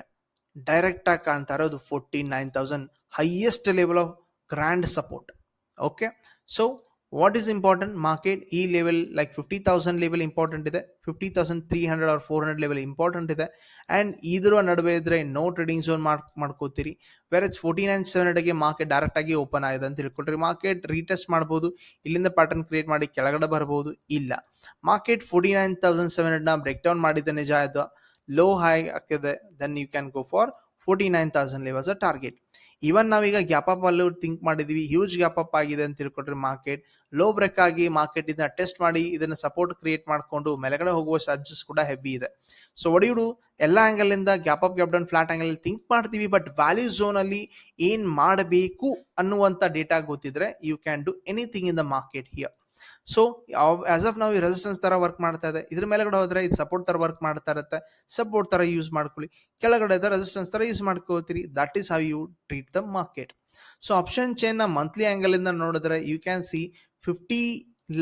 ಡೈರೆಕ್ಟಾಗಿ ಕಾಣ್ತಾ ಇರೋದು forty nine thousand highest level of grand support okay. So what is important market ಈ level like fifty thousand level important ಇದೆ fifty thousand three hundred or four hundred level important ಇದೆ ಆ್ಯಂಡ್ ಇದರ ನಡುವೆ ಇದ್ದರೆ ನೋ ಟ್ರೇಡಿಂಗ್ ಝೋನ್ ಮಾಡ್ ಮಾಡ್ಕೋತೀರಿ ವೆರಸ್ ಫೋರ್ಟಿ ನೈನ್ ಸೆವೆನ್ ಹಂಡ್ರೆಡ್ಗೆ ಮಾರ್ಕೆಟ್ ಡೈರೆಕ್ಟಾಗಿ ಓಪನ್ ಆಗಿದೆ ಅಂತ ತಿಳ್ಕೊಳ್ರಿ. ಮಾರ್ಕೆಟ್ ರೀಟೆಸ್ಟ್ ಮಾಡ್ಬೋದು. ಇಲ್ಲಿಂದ ಪ್ಯಾಟರ್ನ್ ಕ್ರಿಯೇಟ್ ಮಾಡಿ ಕೆಳಗಡೆ ಬರ್ಬೋದು. ಇಲ್ಲ. Market forty nine thousand seven ಹಂಡ್ರೆಡ್ನ break down ಮಾಡಿದ ನಿಜ ಆಯ್ತು. ಲೋ ಹೈ ಆಗ್ತಿದೆ then you can go for forty nine thousand levels a target even ನಾವೀಗ ಗ್ಯಾಪ್ ಅಪ್ ಅಲ್ಲಿ ಥಿಂಕ್ ಮಾಡಿದೀವಿ ಹ್ಯೂಜ್ ಗ್ಯಾಪ್ ಅಪ್ ಆಗಿದೆ ಅಂತ ತಿಳ್ಕೊಟ್ರೆ ಮಾರ್ಕೆಟ್ ಲೋ ಬ್ರೇಕ್ ಆಗಿ ಮಾರ್ಕೆಟ್ ಇದನ್ನ ಟೆಸ್ಟ್ ಮಾಡಿ ಇದನ್ನ ಸಪೋರ್ಟ್ ಕ್ರಿಯೇಟ್ ಮಾಡಿಕೊಂಡು ಮೇಲ್ಗಡೆ ಹೋಗುವ ಚಾರ್ಜಸ್ ಕೂಡ ಹೆವಿ ಇದೆ. ಸೊ ಒಡಿಯುಡು ಎಲ್ಲ ಆಂಗಲ್ ಇಂದ gap up gap down flat angle think ಮಾಡ್ತೀವಿ ಬಟ್ ವ್ಯಾಲ್ಯೂ ಝೋನ್ ಅಲ್ಲಿ ಏನ್ ಮಾಡಬೇಕು ಅನ್ನುವಂತ ಡೇಟಾ ಗೊತ್ತಿದ್ರೆ you can do anything in the market here so as of ನಾವು ಈ ರೆಸಿಸ್ಟೆನ್ಸ್ ತರ ವರ್ಕ್ ಮಾಡ್ತಾ ಇದೆ. ಇದ್ರ ಮೇಲೆಗಡೆ ಹೋದ್ರೆ ಇದು ಸಪೋರ್ಟ್ ತರ ವರ್ಕ್ ಮಾಡ್ತಾ ಇರುತ್ತೆ. ಸಪೋರ್ಟ್ ತರ ಯೂಸ್ ಮಾಡ್ಕೊಳ್ಳಿ. ಕೆಳಗಡೆ ರೆಸಿಸ್ಟೆನ್ಸ್ ತರ ಯೂಸ್ ಮಾಡ್ಕೋತೀರಿ that is how you treat the market so option ಚೇನ್ನ monthly angle ಇಂದ ನೋಡಿದ್ರೆ you can see fifty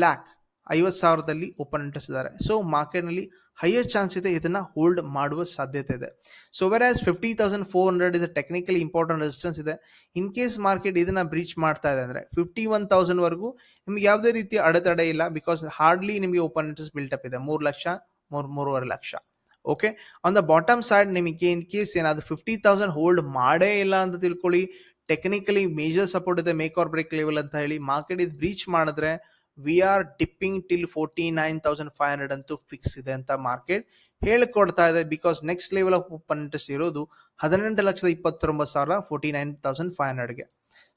lakh ಐವತ್ತು ಸಾವಿರದಲ್ಲಿ ಓಪನ್ ಇಂಟ್ರೆಸ್ಟ್ ಇದ್ದಾರೆ ಸೊ ಮಾರ್ಕೆಟ್ನಲ್ಲಿ ಹೈಯೆಸ್ಟ್ ಚಾನ್ಸ್ ಇದೆ ಇದನ್ನು ಹೋಲ್ಡ್ ಮಾಡುವ ಸಾಧ್ಯತೆ ಇದೆ. So whereas fifty thousand four hundred is technically important resistance ಇದೆ. ಇನ್ ಕೇಸ್ ಮಾರ್ಕೆಟ್ ಇದನ್ನು ಬ್ರೀಚ್ ಮಾಡ್ತಾ ಇದೆ ಅಂದರೆ ಫಿಫ್ಟಿ ಒನ್ ತೌಸಂಡ್ ವರೆಗೂ ನಿಮ್ಗೆ ಯಾವುದೇ ರೀತಿ ಅಡೆತಡೆ ಇಲ್ಲ ಬಿಕಾಸ್ ಹಾರ್ಡ್ಲಿ ನಿಮಗೆ ಓಪನ್ ಇಂಟ್ರೆಸ್ಟ್ ಬಿಲ್ಟಪ್ ಇದೆ. ಮೂರು ಲಕ್ಷ, ಮೂರು, ಮೂರುವರೆ lakh. Okay on the bottom side ನಿಮಗೆ ಇನ್ ಕೇಸ್ ಏನಾದರೂ ಫಿಫ್ಟಿ ತೌಸಂಡ್ ಹೋಲ್ಡ್ ಮಾಡೇ ಇಲ್ಲ ಅಂತ ತಿಳ್ಕೊಳ್ಳಿ. ಟೆಕ್ನಿಕಲಿ ಮೇಜರ್ ಸಪೋರ್ಟ್ ಇದೆ ಮೇಕ್ ಆರ್ ಬ್ರೇಕ್ ಲೆವೆಲ್ ಅಂತ ಹೇಳಿ ಮಾರ್ಕೆಟ್ ಇದು ಬ್ರೀಚ್ ಮಾಡಿದ್ರೆ we are dipping till forty nine thousand five hundred ಅಂತೂ ಫಿಕ್ಸ್ ಇದೆ ಅಂತ ಮಾರ್ಕೆಟ್ ಹೇಳಿಕೊಡ್ತಾ ಇದೆ. Because next level of open interest ಇರೋದು ಹದಿನೆಂಟು ಲಕ್ಷದ ಇಪ್ಪತ್ತೊಂಬತ್ತು ಸಾವಿರ ಫೋರ್ಟಿ ನೈನ್ ತೌಸಂಡ್ ಫೈವ್ ಹಂಡ್ರೆಡ್ಗೆ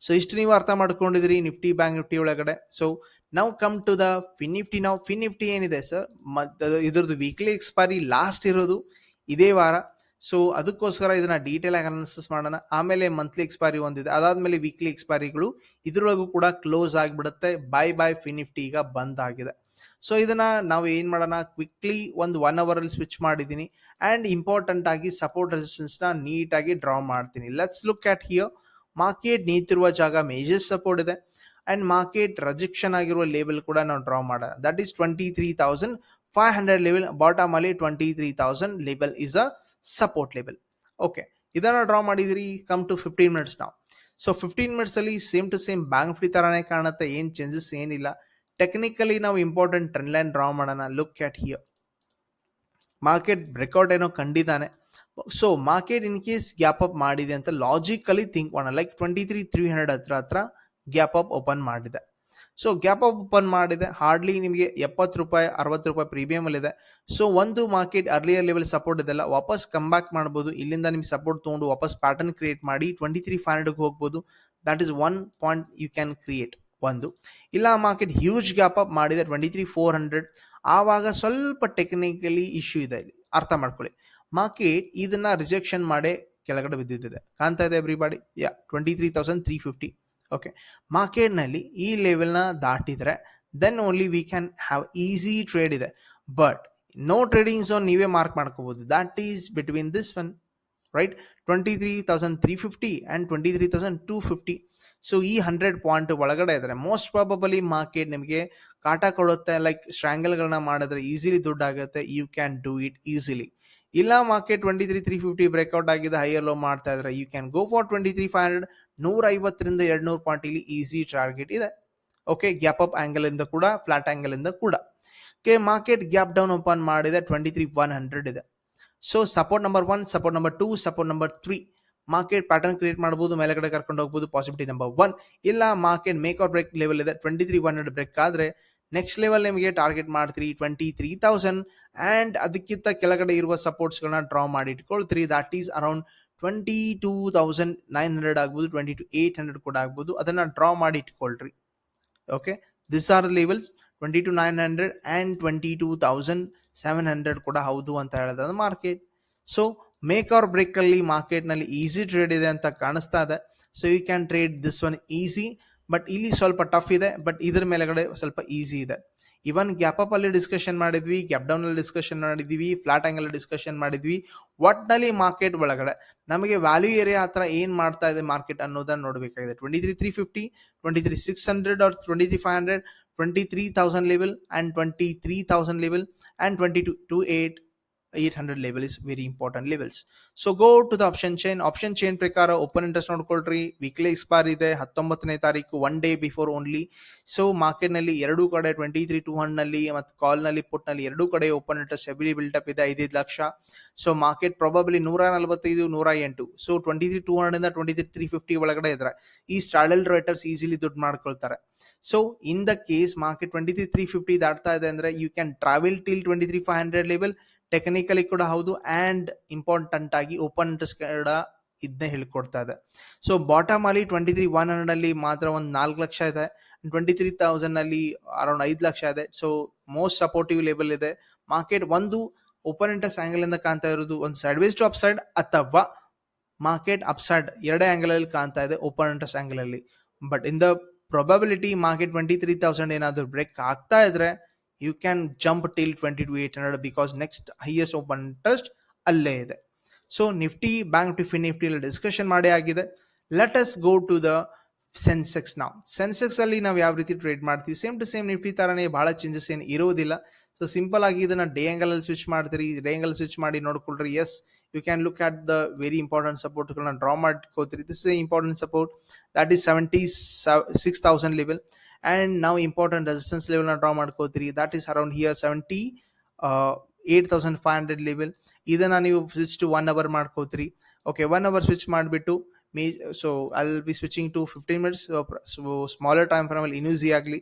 ಸೊ ಇಷ್ಟು ನೀವು ಅರ್ಥ ಮಾಡ್ಕೊಂಡಿದ್ರಿ ನಿಫ್ಟಿ ಬ್ಯಾಂಕ್ ನಿಫ್ಟಿ ಒಳಗಡೆ. ಸೊ ನಾವು come to the fin Nifty ನಾವು ಫಿನ್ ನಿಫ್ಟಿ ಏನಿದೆ ಸರ್ ಇದ್ರದ್ದು ವೀಕ್ಲಿ ಎಕ್ಸ್ಪೈರಿ ಲಾಸ್ಟ್ ಇರೋದು ಇದೇ ವಾರ. ಸೊ ಅದಕ್ಕೋಸ್ಕರ ಇದನ್ನ ಡೀಟೇಲ್ ಆಗಿ ಅನಾಲಿಸಿಸ್ ಮಾಡೋಣ. ಆಮೇಲೆ ಮಂತ್ಲಿ ಎಕ್ಸ್ಪೈರಿ ಒಂದಿದೆ. ಅದಾದ್ಮೇಲೆ ವೀಕ್ಲಿ ಎಕ್ಸ್ಪೈರಿಗಳು ಇದ್ರೊಳಗೂ ಕೂಡ ಕ್ಲೋಸ್ ಆಗಿಬಿಡುತ್ತೆ. ಬೈ ಬೈ ಫಿನಿಫ್ಟಿ ಈಗ ಬಂದ್ ಆಗಿದೆ ಸೊ ಇದನ್ನ ನಾವು ಏನ್ ಮಾಡೋಣ? ಕ್ವಿಕ್ಲಿ ಒಂದು ಒನ್ ಅವರ್ ಅಲ್ಲಿ ಸ್ವಿಚ್ ಮಾಡಿದ್ದೀನಿ. ಅಂಡ್ ಇಂಪಾರ್ಟೆಂಟ್ ಆಗಿ ಸಪೋರ್ಟ್ ರೆಸಿಸ್ಟೆನ್ಸ್ನ ನೀಟ್ ಆಗಿ ಡ್ರಾ ಮಾಡ್ತೀನಿ. Let's look at here market ನಿಂತಿರುವ ಜಾಗ ಮೇಜರ್ ಸಪೋರ್ಟ್ ಇದೆ. ಅಂಡ್ ಮಾರ್ಕೆಟ್ ರಜೆಕ್ಷನ್ ಆಗಿರುವ ಲೇಬಲ್ ಕೂಡ ನಾವು ಡ್ರಾ ಮಾಡೋಣ. That is twenty three thousand five hundred level bottom ಅಲ್ಲಿ twenty three thousand label is a support level okay ಇದನ್ನ ಡ್ರಾ ಮಾಡಿದಿರಿ ಕಮ್ ಟು ಫಿಫ್ಟೀನ್ ಮಿನಿಟ್ಸ್ ನಾವು so fifteen ಮಿನಿಟ್ಸಲ್ಲಿ same to same bank free ಥರನೇ ಕಾಣುತ್ತೆ, ಏನು ಚೇಂಜಸ್ ಏನಿಲ್ಲ. ಟೆಕ್ನಿಕಲಿ ನಾವು ಇಂಪಾರ್ಟೆಂಟ್ ಟ್ರೆಂಡ್ ಲೈನ್ ಡ್ರಾ ಮಾಡೋಣ look at here market breakout ಏನೋ ಕಂಡಿದ್ದಾನೆ so market in case gap up ಮಾಡಿದೆ ಅಂತ ಲಾಜಿಕಲಿ ಥಿಂಕ್ ಮಾಡೋಣ. Like twenty three three hundred ಹತ್ರ ಹತ್ರ ಗ್ಯಾಪ್ ಅಪ್ ಓಪನ್ ಮಾಡಿದೆ. ಸೊ ಗ್ಯಾಪ್ ಅಪ್ ಓಪನ್ ಮಾಡಿದೆ. ಹಾರ್ಡ್ಲಿ ನಿಮಗೆ ಎಪ್ಪತ್ತು ರೂಪಾಯಿ, ಅರವತ್ತು ರೂಪಾಯಿ ಪ್ರೀಮಿಯಮ್ ಅಲ್ಲಿ ಇದೆ. ಸೊ ಒಂದು ಮಾರ್ಕೆಟ್ ಅರ್ಲಿಯರ್ ಲೆವೆಲ್ ಸಪೋರ್ಟ್ ಇದೆಲ್ಲ. ವಾಪಸ್ ಕಮ್ ಬ್ಯಾಕ್ ಮಾಡ್ಬೋದು. ಇಲ್ಲಿಂದ ನಿಮ್ಗೆ ಸಪೋರ್ಟ್ ತೊಗೊಂಡು ವಾಪಸ್ ಪ್ಯಾಟರ್ನ್ ಕ್ರಿಯೇಟ್ ಮಾಡಿ ಟ್ವೆಂಟಿ ತ್ರೀ ಫೈವ್ ಹಂಡ್ರೆಡ್ಗೆ ಹೋಗ್ಬೋದು. That is one point you can create ಒಂದು. ಇಲ್ಲ ಮಾರ್ಕೆಟ್ ಹ್ಯೂಜ್ ಗ್ಯಾಪ್ ಅಪ್ ಮಾಡಿದೆ. ಟ್ವೆಂಟಿ ತ್ರೀ ಫೋರ್ ಹಂಡ್ರೆಡ್ ಆವಾಗ ಸ್ವಲ್ಪ ಟೆಕ್ನಿಕಲಿ ಇಶ್ಯೂ ಇದೆ ಇಲ್ಲಿ. ಅರ್ಥ ಮಾಡ್ಕೊಳ್ಳಿ. ಮಾರ್ಕೆಟ್ ಇದನ್ನ ರಿಜೆಕ್ಷನ್ ಮಾಡೇ ಕೆಳಗಡೆ ಬಿದ್ದಿದ್ದಿದೆ ಕಾಣ್ತಾ ಇದೆ everybody yeah twenty three thousand three fifty okay ಮಾರ್ಕೆಟ್ನಲ್ಲಿ ಈ ಲೆವೆಲ್ನ ದಾಟಿದರೆ then only we can have easy trade ಇದೆ. ಬಟ್ ನೋ ಟ್ರೇಡಿಂಗ್ ಝೋನ್ ನೀವೇ ಮಾರ್ಕ್ ಮಾಡ್ಕೋಬೋದು. That is between this one right twenty three thousand three fifty and twenty three thousand two fifty so ಈ ಹಂಡ್ರೆಡ್ ಪಾಯಿಂಟ್ ಒಳಗಡೆ ಇದ್ದರೆ ಮೋಸ್ಟ್ ಪ್ರಾಬಬಲಿ ಮಾರ್ಕೆಟ್ ನಿಮಗೆ ಕಾಟ ಕೊಡುತ್ತೆ. ಲೈಕ್ ಸ್ಟ್ರ್ಯಾಂಗಲ್ಗಳನ್ನ ಮಾಡಿದ್ರೆ easily ದುಡ್ಡಾಗುತ್ತೆ you can do it easily ಇಲ್ಲ market twenty three three fifty breakout ಆಗಿದೆ ಹೈಯರ್ ಲೋ ಮಾಡ್ತಾ ಇದ್ರೆ you can go for twenty three five hundred ನೂರ ಐವತ್ತರಿಂದ ಎರಡು ನೂರು ಪಾಯಿಂಟ್ ಇಲ್ಲಿ ಈಸಿ ಟಾರ್ಗೆಟ್ ಇದೆ. ಓಕೆ ಗ್ಯಾಪ್ ಅಪ್ ಆ್ಯಂಗಲ್ ಇಂದ ಕೂಡ ಫ್ಲಾಟ್ ಆಂಗಲ್ ಇಂದ ಕೂಡ. Okay market gap down open ಮಾಡಿದೆ ಟ್ವೆಂಟಿ ತ್ರೀ ಒನ್ ಹಂಡ್ರೆಡ್ ಇದೆ. So support number one support number two support number three market pattern create ಮಾಡಬಹುದು ಮೇಲೆಗಡೆ ಕರ್ಕೊಂಡು ಹೋಗ್ಬೋದು ಪಾಸಿಬಿಲಿಟಿ ನಂಬರ್ ಒನ್ ಇಲ್ಲ market make or break level ಇದೆ twenty three one hundred break ಆದರೆ ನೆಕ್ಸ್ಟ್ ಲೆವೆಲ್ ನಿಮಗೆ ಟಾರ್ಗೆಟ್ ಮಾಡ್ತೀರಿ ಟ್ವೆಂಟಿ ತ್ರೀ ತೌಸಂಡ್ ಆ್ಯಂಡ್ ಅದಕ್ಕಿಂತ ಕೆಳಗಡೆ ಇರುವ ಸಪೋರ್ಟ್ಸ್ಗಳನ್ನ ಡ್ರಾ ಮಾಡಿ ಇಟ್ಕೊಳ್ತೀರಿ. That is around twenty two thousand nine hundred ಆಗ್ಬೋದು ಟ್ವೆಂಟಿ ಟು ಏಟ್ ಹಂಡ್ರೆಡ್ ಕೂಡ ಆಗ್ಬೋದು. ಅದನ್ನು ಡ್ರಾ ಮಾಡಿ ಇಟ್ಕೊಳ್ರಿ. Okay this are levels twenty two nine hundred and twenty two thousand seven hundred ಕೂಡ ಹೌದು ಅಂತ ಹೇಳಿದ್ರೆ ಮಾರ್ಕೆಟ್ ಸೊ ಮೇಕ್ ಆರ್ ಬ್ರೇಕಲ್ಲಿ ಮಾರ್ಕೆಟ್ನಲ್ಲಿ ಈಸಿ ಟ್ರೇಡ್ ಇದೆ ಅಂತ ಕಾಣಿಸ್ತಾ ಇದೆ. So you can trade this one easy but ಇಲ್ಲಿ ಸ್ವಲ್ಪ ಟಫ್ ಇದೆ ಬಟ್ ಇದ್ರ ಮೇಲೆಗಡೆ ಸ್ವಲ್ಪ ಈಸಿ ಇದೆ. ಇವನ್ ಗ್ಯಾಪ್ ಅಪ್ ಅಲ್ಲಿ ಡಿಸ್ಕಷನ್ ಮಾಡಿದ್ವಿ ಗ್ಯಾಪ್ ಡೌನ್ ಅಲ್ಲಿ ಡಿಸ್ಕಷನ್ ಮಾಡಿದ್ವಿ ಫ್ಲಾಟ್ ಆಂಗಲ್ ಡಿಸ್ಕಷನ್ ಮಾಡಿದ್ವಿ. ಒಟ್ನಲ್ಲಿ ಮಾರ್ಕೆಟ್ ಒಳಗಡೆ ನಮಗೆ ವ್ಯಾಲ್ಯೂ ಏರಿಯಾ ಹತ್ರ ಏನ್ ಮಾಡ್ತಾ ಇದೆ ಮಾರ್ಕೆಟ್ ಅನ್ನೋದನ್ನ ನೋಡಬೇಕಾಗಿದೆ. Twenty three three fifty twenty three six hundred or twenty three five hundred twenty three thousand level and twenty three thousand level and twenty two two eight 800 level is very important levels. So, go to the option chain. Option chain ಪ್ರಕಾರ ಓಪನ್ ಇಂಟ್ರೆಸ್ಟ್ ನೋಡ್ಕೊಳ್ರಿ. ವೀಕ್ಲಿ ಎಕ್ಸ್ಪೈರ್ ಇದೆ. ಹತ್ತೊಂಬತ್ತನೇ ತಾರೀಕು one day before only so ಮಾರ್ಕೆಟ್ನಲ್ಲಿ ಎರಡೂ ಕಡೆ ಟ್ವೆಂಟಿ ತ್ರೀ ಟೂ ನಲ್ಲಿ ಮತ್ತು ಕಾಲ್ನಲ್ಲಿ ಪುಟ್ನಲ್ಲಿ ಎರಡೂ ಕಡೆ ಓಪನ್ ಇಂಟ್ರೆಸ್ಟ್ ಹೆವಿಲಿ ಬಿಲ್ಟಪ್ ಇದೆ. ಐದೈದು ಲಕ್ಷ. ಸೊ ಮಾರ್ಕೆಟ್ ಪ್ರಾಬಬ್ಲಿ ನೂರ ನಲವತ್ತೈದು ನೂರ ಎಂಟು so twenty three two hundred twenty three three fifty ಒಳಗಡೆ ಇದ್ರೆ ಈ ಸ್ಟಾಡಲ್ ರೈಟರ್ಸ್ ಈಸಿಲಿ ದುಡ್ಡು ಮಾಡ್ಕೊಳ್ತಾರೆ. So in the case market twenty three three fifty ದಾಟ್ತಾ ಇದೆ ಅಂದ್ರೆ you can travel till twenty three five hundred level technically ಕೂಡ ಹೌದು ಆ್ಯಂಡ್ ಇಂಪಾರ್ಟೆಂಟ್ ಆಗಿ ಓಪನ್ ಇಂಟ್ರೆಸ್ಟ್ ಕೂಡ ಇದನ್ನೇ ಹೇಳ್ಕೊಡ್ತಾ ಇದೆ. ಸೊ ಬಾಟಮ್ ಅಲ್ಲಿ ಟ್ವೆಂಟಿ ತ್ರೀ ಒನ್ ಹಂಡ್ರೆಡ್ ಅಲ್ಲಿ ಮಾತ್ರ ಒಂದು ನಾಲ್ಕು ಲಕ್ಷ ಇದೆ. ಟ್ವೆಂಟಿ ತ್ರೀ ತೌಸಂಡ್ ಅಲ್ಲಿ ಅರೌಂಡ್ ಐದು ಲಕ್ಷ ಇದೆ. ಸೊ ಮೋಸ್ಟ್ ಸಪೋರ್ಟಿವ್ ಲೆವೆಲ್ ಇದೆ. ಮಾರ್ಕೆಟ್ ಒಂದು ಓಪನ್ ಇಂಟ್ರೆಸ್ಟ್ ಆ್ಯಂಗಲ್ ಇಂದ ಕಾಣ್ತಾ ಇರೋದು ಒಂದು ಸೈಡ್ ಟು ಅಪ್ಸೈಡ್ ಅಥವಾ ಮಾರ್ಕೆಟ್ ಅಪ್ ಸೈಡ್ ಎರಡೇ ಆಂಗಲ್ ಅಲ್ಲಿ ಕಾಣ್ತಾ ಇದೆ ಓಪನ್ ಇಂಟ್ರೆಸ್ಟ್ ಆಂಗಲ್ ಅಲ್ಲಿ. But in the probability market twenty three thousand ಏನಾದರೂ ಬ್ರೇಕ್ ಆಗ್ತಾ ಇದ್ರೆ you can jump till twenty two eight hundred because next highest open interest ಅಲ್ಲೇ ಇದೆ. ಸೊ ನಿಫ್ಟಿ ಬ್ಯಾಂಕ್ ನಿಫ್ಟಿ ಎಲ್ಲ ಡಿಸ್ಕಷನ್ ಮಾಡೇ ಆಗಿದೆ. Let us go to the Sensex ನಾವು ಸೆನ್ಸೆಕ್ಸ್ ಅಲ್ಲಿ ನಾವು ಯಾವ ರೀತಿ ಟ್ರೇಡ್ ಮಾಡ್ತೀವಿ? ಸೇಮ್ ಟು ಸೇಮ್ ನಿಫ್ಟಿ ತರನೇ ಬಹಳ ಚೇಂಜಸ್ ಏನು ಇರೋದಿಲ್ಲ. ಸೊ ಸಿಂಪಲ್ ಆಗಿ ಇದನ್ನ ಡೇ ಆಂಗಲ್ ಅಲ್ಲಿ ಸ್ವಿಚ್ ಮಾಡ್ತೀರಿ. ಡೇ ಆಂಗಲ್ ಸ್ವಿಚ್ ಮಾಡಿ ನೋಡ್ಕೊಳ್ರಿ. Yes you can look at the very important ಸಪೋರ್ಟ್ಗಳನ್ನ draw ಮಾಡ್ಕೋತೀರಿ. This important support that is seventy six thousand level and ನಾವು ಇಂಪಾರ್ಟೆಂಟ್ ರೆಸಿಸ್ಟೆನ್ಸ್ ಲೆವೆಲ್ನ ಡ್ರಾ ಮಾಡ್ಕೋತೀರಿ. That is around here seventy eight thousand five hundred level ಇದನ್ನ ನೀವು ಸ್ವಿಚ್ ಟು ಒನ್ ಅವರ್ ಮಾಡ್ಕೋತೀರಿ. ಓಕೆ ಒನ್ ಅವರ್ ಸ್ವಿಚ್ ಮಾಡಿಬಿಟ್ಟು may so I'll be switching to fifteen minutes so smaller time frame ಅಲ್ಲಿ ಇನ್ಯೂಸಿ ಆಗಲಿ.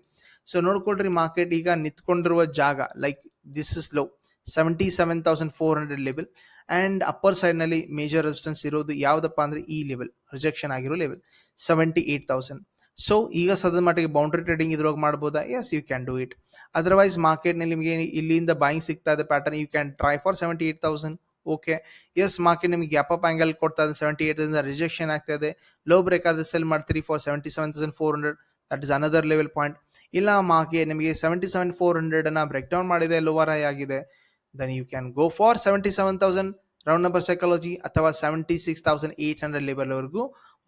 ಸೊ ನೋಡ್ಕೊಳ್ರಿ ಮಾರ್ಕೆಟ್ ಈಗ ನಿಂತ್ಕೊಂಡಿರುವ ಜಾಗ like this is low seventy seven thousand four hundred level and upper ಸೈಡ್ನಲ್ಲಿ ಮೇಜರ್ ರೆಸಿಸ್ಟೆನ್ಸ್ ಇರೋದು ಯಾವುದಪ್ಪ ಅಂದರೆ ಈ ಲೆವೆಲ್ ರಿಜೆಕ್ಷನ್ ಆಗಿರೋ level seventy eight thousand so ಈಗ ಸದ್ಯದ ಮಟ್ಟಿಗೆ ಬೌಂಡ್ರಿ ಟ್ರೇಡಿಂಗ್ ಇದ್ರೊಳಗೆ ಮಾಡ್ಬೋದಾ? Yes you can do it otherwise ಮಾರ್ಕೆಟ್ನಲ್ಲಿ ನಿಮಗೆ ಇಲ್ಲಿಂದ ಬಾಯಿಂಗ್ ಸಿಗ್ತಾ ಇದೆ pattern you can try for seventy eight thousand okay yes market ನಿಮಗೆ ಗ್ಯಾಪ್ ಅಪ್ ಆಂಗಲ್ ಕೊಡ್ತಾ ಇದೆ ಸೆವೆಂಟಿ ಏಟ್ ರಿಜೆಕ್ಷನ್ ಆಗ್ತಾ ಇದೆ. ಲೋ ಬ್ರೇಕ್ ಆದ್ರೆ ಸೆಲ್ ಮಾಡ್ತೀರಿ for seventy seven thousand four hundred that is another level point ಇಲ್ಲ ಮಾರ್ಕೆಟ್ ನಿಮಗೆ ಸೆವೆಂಟಿ ಸೆವೆನ್ ಫೋರ್ ಹಂಡ್ರೆಡ್ ಅನ್ನ ಬ್ರೇಕ್ ಡೌನ್ ಮಾಡಿದೆ ಲೋವರ್ ಹೈ ಆಗಿದೆ. Then you can go for seventy seven thousand round number psychology ಅಥವಾ seventy six thousand eight hundred ಲೆವೆಲ್ವರೆಗೂ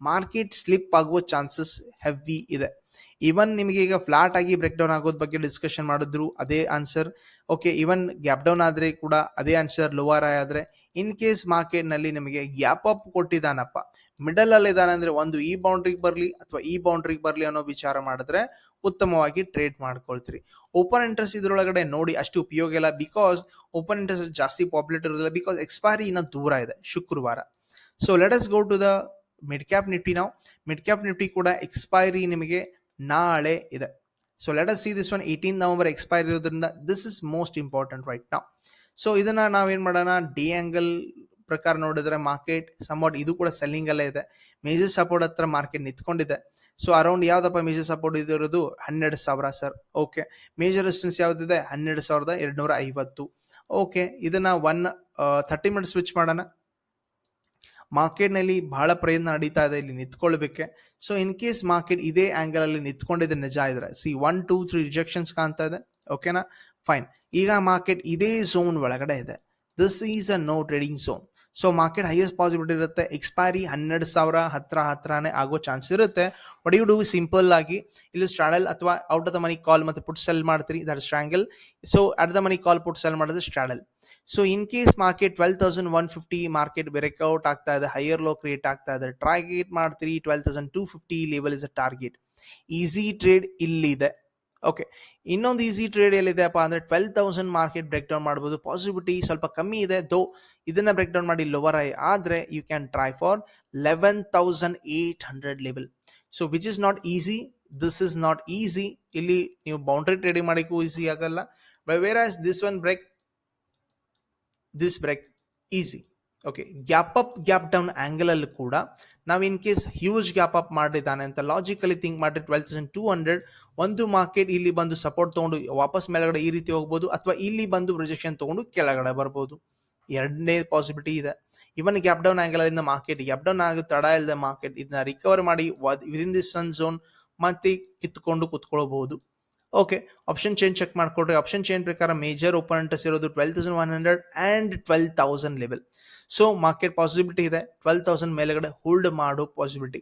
market slip ಆಗುವ ಚಾನ್ಸಸ್ ಹೆವಿ ಇದೆ. ಈವನ್ ನಿಮಗೆ ಈಗ ಫ್ಲಾಟ್ ಆಗಿ ಬ್ರೇಕ್ ಡೌನ್ ಆಗೋದ್ ಬಗ್ಗೆ ಡಿಸ್ಕಷನ್ ಮಾಡಿದ್ರು, ಅದೇ answer okay even gap down ಆದ್ರೆ ಕೂಡ ಅದೇ ಆನ್ಸರ್ ಲೋವರ್ ಆದ್ರೆ ಇನ್ ಕೇಸ್ ಮಾರ್ಕೆಟ್ನಲ್ಲಿ ನಿಮಗೆ ಗ್ಯಾಪ್ ಅಪ್ ಕೊಟ್ಟಿದ್ದಾನಪ್ಪ ಮಿಡಲ್ ಅಲ್ಲಿ ಇದ್ದಾನೆ ಅಂದ್ರೆ ಒಂದು ಈ ಬೌಂಡ್ರಿಗೆ ಬರಲಿ ಅಥವಾ ಈ ಬೌಂಡ್ರಿಗೆ ಬರಲಿ ಅನ್ನೋ ವಿಚಾರ ಮಾಡಿದ್ರೆ ಉತ್ತಮವಾಗಿ ಟ್ರೇಡ್ ಮಾಡ್ಕೊಳ್ತೀರಿ. ಓಪನ್ ಇಂಟ್ರೆಸ್ಟ್ ಇದ್ರೊಳಗಡೆ ನೋಡಿ ಅಷ್ಟು ಉಪಯೋಗ ಇಲ್ಲ ಬಿಕಾಸ್ ಓಪನ್ ಇಂಟ್ರೆಸ್ಟ್ ಜಾಸ್ತಿ ಪಾಪ್ಯುಲೇಟ್ ಇರೋದಿಲ್ಲ ಬಿಕಾಸ್ ಎಕ್ಸ್ಪೈರಿ ಇನ್ನೂ ದೂರ ಇದೆ ಶುಕ್ರವಾರ. So let us go to the mid cap Nifty ನಾವು ಮಿಡ್ ಕ್ಯಾಪ್ ನಿಫ್ಟಿ ಕೂಡ ಎಕ್ಸ್ಪೈರಿ ನಿಮಗೆ ನಾಳೆ ಇದೆ so let us see this one eighteen November expire ಇರೋದ್ರಿಂದ this is most important right ನಾವು ಸೊ ಇದನ್ನ ನಾವೇನು ಮಾಡೋಣ ಡಿ ಆ್ಯಂಗಲ್ ಪ್ರಕಾರ ನೋಡಿದ್ರೆ ಮಾರ್ಕೆಟ್ ಸಮ್ವಾಟ್ ಇದು ಕೂಡ ಸೆಲ್ಲಿಂಗ್ ಅಲ್ಲೇ ಇದೆ ಮೇಜರ್ ಸಪೋರ್ಟ್ ಹತ್ರ ಮಾರ್ಕೆಟ್ ನಿಂತ್ಕೊಂಡಿದೆ ಸೊ ಅರೌಂಡ್ ಯಾವ್ದಪ್ಪ ಮೇಜರ್ ಸಪೋರ್ಟ್ ಇದಿರೋದು ಹನ್ನೆರಡು ಸಾವಿರ ಸರ್ ಓಕೆ ಮೇಜರ್ ರೆಸಿಸ್ಟೆನ್ಸ್ ಯಾವ್ದಿದೆ ಹನ್ನೆರಡು ಸಾವಿರದ ಎರಡುನೂರ ಐವತ್ತು ಓಕೆ ಇದನ್ನ ಒನ್ ಥರ್ಟಿ ಮಿನಿಟ್ಸ್ ಸ್ವಿಚ್ ಮಾಡೋಣ ಮಾರ್ಕೆಟ್ನಲ್ಲಿ ಬಹಳ ಪ್ರಯತ್ನ ನಡೀತಾ ಇದೆ ಇಲ್ಲಿ ನಿಂತ್ಕೊಳ್ಬೇಕೆ. ಸೊ ಇನ್ ಕೇಸ್ ಮಾರ್ಕೆಟ್ ಇದೇ ಆಂಗಲ್ ಅಲ್ಲಿ ನಿಂತ್ಕೊಂಡಿದೆ ನಿಜ ಇದ್ರೆ see one two three rejections ಕಾಣ್ತಾ ಇದೆ. ಓಕೆನಾ ಫೈನ್ ಈಗ ಮಾರ್ಕೆಟ್ ಇದೇ ಝೋನ್ ಒಳಗಡೆ ಇದೆ. This is a no trading zone so market highest possibility ಇರುತ್ತೆ. ಎಕ್ಸ್ಪೈರಿ ಹನ್ನೆರಡು ಸಾವಿರ, ಹತ್ರ, ಹತ್ರನೇ ಆಗೋ ಚಾನ್ಸ್ ಇರುತ್ತೆ. ಬಟ್ ಯು ಡೂ ಸಿಂಪಲ್ ಆಗಿ ಇಲ್ಲಿ ಸ್ಟ್ರಾಡಲ್ ಅಥವಾ out of the money call ಮತ್ತು ಪುಟ್ ಸೆಲ್ ಮಾಡ್ತೀರಿ. That strangle so at the money call put sell ಮಾಡೋದು straddle so in case market twelve thousand one fifty market breakout ಆಗ್ತಾ ಇದೆ ಹೈಯರ್ ಲೋ ಕ್ರಿಯೇಟ್ ಆಗ್ತಾ ಇದೆ ಟಾರ್ಗೆಟ್ ಮಾಡ್ತೀರಿ twelve thousand two fifty level is a target easy trade ಇಲ್ಲಿದೆ. ಓಕೆ ಇನ್ನೊಂದು ಈಸಿ ಟ್ರೇಡ್ ಎಲ್ಲಿದೆಪ್ಪ ಅಂದ್ರೆ twelve thousand market break down ಮಾಡ್ಬೋದು. ಪಾಸಿಬಿಲಿಟಿ ಸ್ವಲ್ಪ ಕಮ್ಮಿ ಇದೆ ದೋ ಇದನ್ನ ಬ್ರೇಕ್ ಡೌನ್ ಮಾಡಿ ಲೋವರ್ ಐ ಆದರೆ you can try for eleven thousand eight hundred level so which is not easy this is not easy ಇಲ್ಲಿ ನೀವು ಬೌಂಡ್ರಿ ಟ್ರೇಡಿಂಗ್ ಮಾಡೋಕ್ಕೂ ಈಸಿ ಆಗಲ್ಲ. Whereas this one break this break easy okay gap up gap down angle ಅಲ್ಲಿ ಕೂಡ ನಾವು in case huge gap up ಮಾಡಿದ್ದಾನೆ ಅಂತ ಲಾಜಿಕಲಿ ಥಿಂಕ್ ಮಾಡಿ ಟ್ವೆಲ್ ತೌಸಂಡ್ ಟೂ ಹಂಡ್ರೆಡ್ ಒಂದು ಮಾರ್ಕೆಟ್ ಇಲ್ಲಿ ಬಂದು ಸಪೋರ್ಟ್ ತಗೊಂಡು ವಾಪಸ್ ಮೇಲ್ಗಡೆ ಈ ರೀತಿ ಹೋಗ್ಬೋದು ಅಥವಾ ಇಲ್ಲಿ ಬಂದು ರಿಜೆಕ್ಷನ್ ತಗೊಂಡು ಕೆಳಗಡೆ ಬರ್ಬೋದು. ಎರಡನೇ ಪಾಸಿಬಿಲಿಟಿ ಇದೆ. ಇವನ್ ಗ್ಯಾಪ್ ಡೌನ್ ಆಂಗಲ್ ಇಂದ ಮಾರ್ಕೆಟ್ ಗ್ಯಾಪ್ ಡೌನ್ ಆಗಿ ತಡ ಇಲ್ಲದೆ ಮಾರ್ಕೆಟ್ ಇದನ್ನ ರಿಕವರ್ ಮಾಡಿ ವಿದಿನ್ ದಿಸ್ ಸನ್ ಝೋನ್ ಮತ್ತೆ ಕಿತ್ಕೊಂಡು ಕುತ್ಕೊಳ್ಬಹುದು ಓಕೆ ಆಪ್ಷನ್ ಚೇಂಜ್ ಚೆಕ್ ಮಾಡ್ಕೊಡ್ರಿ ಆಪ್ಷನ್ ಚೇಂಜ್ ಪ್ರಕಾರ ಮೇಜರ್ ಓಪನ್ ಇರೋದು twelve thousand one hundred and twelve thousand level so market possibility ಇದೆ. ಟ್ವೆಲ್ ತೌಸಂಡ್ ಮೇಲೆಗಡೆ ಹೋಲ್ಡ್ ಮಾಡೋ possibility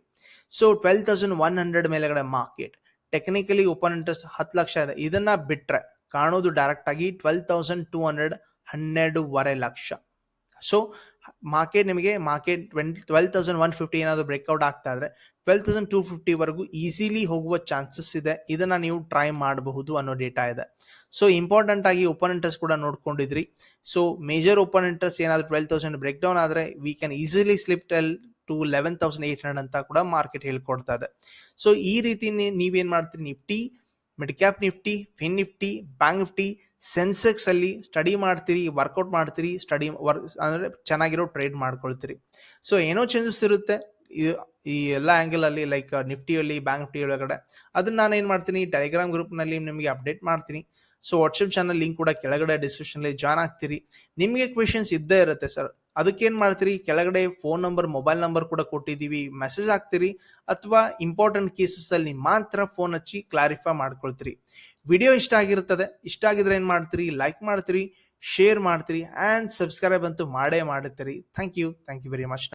so twelve thousand one hundred ಮೇಲೆಗಡೆ ಮಾರ್ಕೆಟ್ ಟೆಕ್ನಿಕಲಿ ಓಪನ್ ಇಂಟ್ರೆಸ್ಟ್ ಹತ್ತು ಲಕ್ಷ ಇದೆ. ಇದನ್ನ ಬಿಟ್ರೆ ಕಾಣೋದು ಡೈರೆಕ್ಟ್ ಆಗಿ ಟ್ವೆಲ್ ತೌಸಂಡ್ ಟೂ ಹಂಡ್ರೆಡ್ ಹನ್ನೆರಡೂವರೆ ಲಕ್ಷ. ಸೊ ಮಾರ್ಕೆಟ್ ನಿಮಗೆ market twelve thousand one fifty ಏನಾದರೂ ಬ್ರೇಕ್ಔಟ್ ಆಗ್ತಾ ಇದ್ರೆ ಟ್ವೆಲ್ ತೌಸಂಡ್ ಟೂ ಫಿಫ್ಟಿವರೆಗೂ ಈಸಿಲಿ ಹೋಗುವ ಚಾನ್ಸಸ್ ಇದೆ. ಇದನ್ನ ನೀವು ಟ್ರೈ ಮಾಡಬಹುದು ಅನ್ನೋ ಡೇಟಾ ಇದೆ. ಸೊ ಇಂಪಾರ್ಟೆಂಟ್ ಆಗಿ ಓಪನ್ ಇಂಟ್ರೆಸ್ಟ್ ಕೂಡ ನೋಡ್ಕೊಂಡಿದ್ರಿ. ಸೊ ಮೇಜರ್ ಓಪನ್ ಇಂಟ್ರೆಸ್ಟ್ ಏನಾದರೂ ಟ್ವೆಲ್ ತೌಸಂಡ್ ಬ್ರೇಕ್ ಡೌನ್ ಆದರೆ we can easily slip till to eleven thousand eight hundred ಅಂತ ಕೂಡ ಮಾರ್ಕೆಟ್ ಹೇಳ್ಕೊಡ್ತಾ ಇದೆ. ಸೊ ಈ ರೀತಿ ನೀವೇನು ಮಾಡ್ತೀರಿ? Nifty mid cap Nifty fin Nifty bank Nifty Sensex ಅಲ್ಲಿ ಸ್ಟಡಿ ಮಾಡ್ತೀರಿ ವರ್ಕೌಟ್ ಮಾಡ್ತೀರಿ ಸ್ಟಡಿ ವರ್ಕ್ ಅಂದ್ರೆ ಚೆನ್ನಾಗಿರೋ ಟ್ರೇಡ್ ಮಾಡ್ಕೊಳ್ತೀರಿ. ಸೊ ಏನೋ ಚೇಂಜಸ್ ಇರುತ್ತೆ. ಈ- ಎಲ್ಲ ಆಂಗಲ್ ಅಲ್ಲಿ ಲೈಕ್ ನಿಫ್ಟಿಯಲ್ಲಿ ಬ್ಯಾಂಕ್ ನಿಫ್ಟಿ ಒಳಗಡೆ, ಅದನ್ನ ನಾನು ಏನ್ ಮಾಡ್ತೀನಿ ಟೆಲಿಗ್ರಾಮ್ ಗ್ರೂಪ್ನಲ್ಲಿ ನಿಮಗೆ ಅಪ್ಡೇಟ್ ಮಾಡ್ತೀನಿ. ಸೊ ವಾಟ್ಸಪ್ ಚಾನಲ್ ಲಿಂಕ್ ಕೂಡ ಕೆಳಗಡೆ ಡಿಸ್ಕ್ರಿಪ್ಷನ್ ಅಲ್ಲಿ ಜಾಯ್ನ್ ಆಗ್ತೀರಿ. ನಿಮಗೆ ಕ್ವೆಶನ್ಸ್ ಇದ್ದೇ ಇರುತ್ತೆ ಸರ್ ಅದಕ್ಕೇನು ಮಾಡ್ತೀರಿ, ಕೆಳಗಡೆ ಫೋನ್ ನಂಬರ್ ಮೊಬೈಲ್ ನಂಬರ್ ಕೂಡ ಕೊಟ್ಟಿದ್ದೀವಿ ಮೆಸೇಜ್ ಹಾಕ್ತೀರಿ, ಅಥವಾ ಇಂಪಾರ್ಟೆಂಟ್ ಕೇಸಸ್ ಅಲ್ಲಿ ಮಾತ್ರ ಫೋನ್ ಹಚ್ಚಿ ಕ್ಲಾರಿಫೈ ಮಾಡ್ಕೊಳ್ತೀರಿ. ವಿಡಿಯೋ ಇಷ್ಟ ಆಗಿರುತ್ತದೆ, ಇಷ್ಟ ಆಗಿದ್ರೆ ಏನು ಮಾಡ್ತೀರಿ ಲೈಕ್ ಮಾಡ್ತೀರಿ ಶೇರ್ ಮಾಡ್ತೀರಿ ಆ್ಯಂಡ್ ಸಬ್ಸ್ಕ್ರೈಬ್ ಅಂತೂ ಮಾಡೇ ಮಾಡುತ್ತೀರಿ thank you thank you very much